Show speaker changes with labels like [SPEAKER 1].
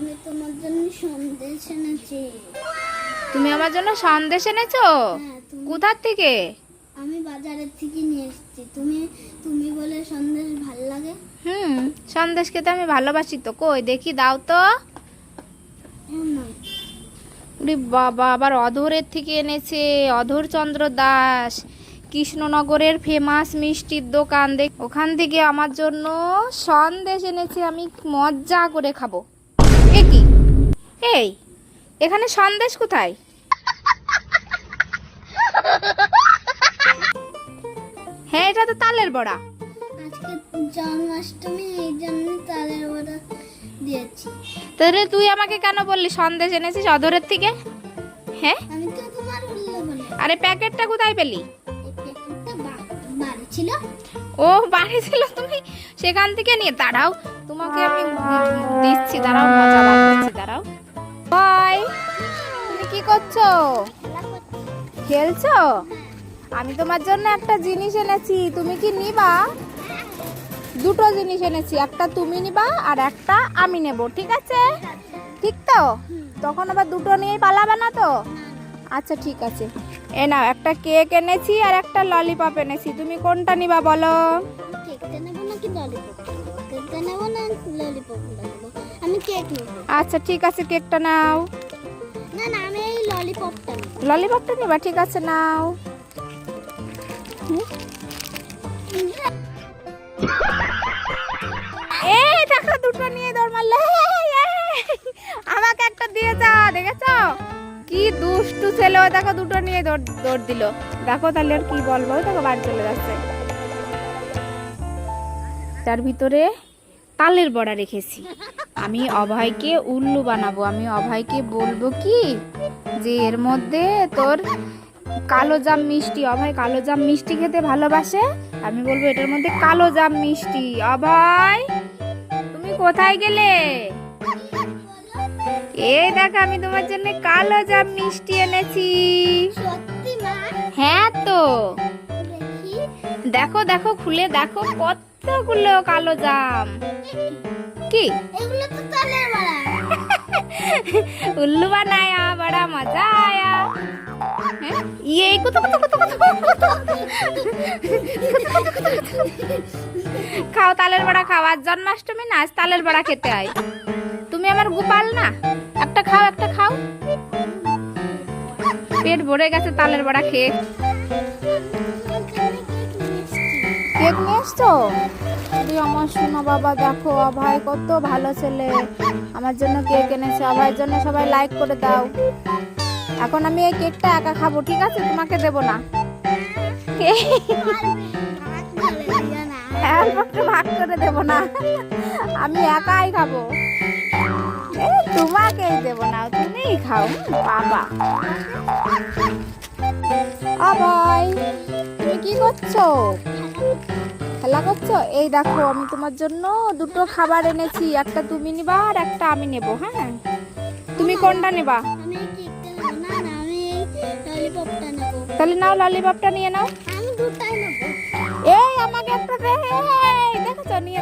[SPEAKER 1] আমি তোমার জন্য সন্দেশ এনেছি।
[SPEAKER 2] তুমি আমার জন্য সন্দেশ এনেছো?
[SPEAKER 1] হ্যাঁ
[SPEAKER 2] কোথার থেকে?
[SPEAKER 1] আমি বাজারের থেকে নিয়ে এসেছি। তুমি তুমি বলে সন্দেশ ভালো লাগে?
[SPEAKER 2] হুম সন্দেশ খেতে আমি ভালোবাসি তো। কই দেখি দাও তো।
[SPEAKER 1] হ্যাঁ
[SPEAKER 2] উরে বাবা আবার অধরের থেকে এনেছে। অধর চন্দ্র দাস কৃষ্ণনগরের ফেমাস মিষ্টির দোকান। দেখ ওখান থেকে আমার জন্য সন্দেশ এনেছে। আমি মজা করে খাব। এই এখানে সন্দেশ কোথায়? হ্যাঁ এটা তো তালের বড়া।
[SPEAKER 1] আজকে জন্মাষ্টমী এই জন্য তালের বড়া দিয়েছি।
[SPEAKER 2] তাহলে তুই আমাকে কেন বললি সন্দেশ এনেছিস অদরের থেকে? হ্যাঁ?
[SPEAKER 1] আমি তো তোমার
[SPEAKER 2] আরে প্যাকেটটা কোথায় পেলি?
[SPEAKER 1] ছিল।
[SPEAKER 2] ও বাড়ি ছিল তুমি? সেখান থেকে নিয়ে দাঁড়াও তোমাকে আমি দিচ্ছি দাঁড়াও মজা দাঁড়াও। ভাই, তুমি কি করছ?
[SPEAKER 1] খেলা
[SPEAKER 2] খেলছো? আমি তোমার জন্য একটা জিনিস এনেছি, তুমি কি নিবা? দুটো জিনিস এনেছি, একটা তুমি নিবা আর একটা আমি নেব, ঠিক আছে? ঠিক তো? তখন আবার দুটো নিয়েই পালাবে না তো? আচ্ছা ঠিক আছে। এ নাও, একটা কেক এনেছি আর একটা ললিপপ এনেছি, তুমি কোনটা নিবা বলো?
[SPEAKER 1] কেকটা নেব নাকি ললিপপ কেকটা নেব না ললিপপ নেব? আমি কেক নেব।
[SPEAKER 2] আচ্ছা ঠিক আছে কেকটা নাও।
[SPEAKER 1] না না আমি এই ললিপপটা নেব।
[SPEAKER 2] ললিপপটা নিবা ঠিক আছে নাও। এই দেখো দুটো নিয়ে দৌড় মারলে। আমাকে একটা দিয়ে যা দেখেছ? কি দুষ্টু ছেলে দেখো দুটো নিয়ে দৌড় দৌড় দিল। দেখো তাহলে আর কি বলব দেখো বাড়ি চলে যাচ্ছে। তার ভিতরে তালের বড়া রেখেছি। আমি অভয়কে উল্লু বানাবো। আমি অভয়কে বলব কি যে এর মধ্যে তোর কালো জাম মিষ্টি অভয় কালো জাম মিষ্টি খেতে ভালোবাসে? আমি বলব এটার মধ্যে কালো জাম মিষ্টি। অভয় তুমি কোথায় গেলে? এই দেখ আমি তোমার জন্য কালো জাম মিষ্টি এনেছি। হ্যাঁ তো।
[SPEAKER 1] দেখো।
[SPEAKER 2] দেখো খুলে দেখো কতগুলো কালো জাম কি
[SPEAKER 1] এগুলো তো তালের বড়া
[SPEAKER 2] उल्लू बनाया बड़ा मजा आया हैं? ये कुतु कुतु कुतु कुतु कुतु। খাও তালের বড়া খাও আজ জন্মাষ্টমী না আজ তালের বড়া খেতে হয় তুমি আমার গোপাল না একটা খাও একটা খাও পেট ভরে গেছে তালের বড়া খেয়ে কেক নিয়ে এসছো? তুই আমার শোনো বাবা, দেখো, অভয় কত ভালো ছেলে। আমার জন্য কেক এনেছে, অভয়ের জন্য সবাই লাইক করে দাও। এখন আমি এই কেকটা একা খাব, ঠিক আছে? তোমাকে দেব না। ভাগ করে দেব না। আমি একাই খাব। তোমাকেই দেব না, তুমিই খাও। বাবা। অভয়, তুমি কি করছ? খেলা করছ এই দেখো আমি তোমার জন্য দুটো খাবার এনেছি। একটা তুমি নিবা আর একটা আমি নেব হ্যাঁ? তুমি কোনটা নেবা? তাহলে নাও ললিপপটা নিয়ে নাও। এই আমাকে একটা দে দেখেছ? নিয়ে।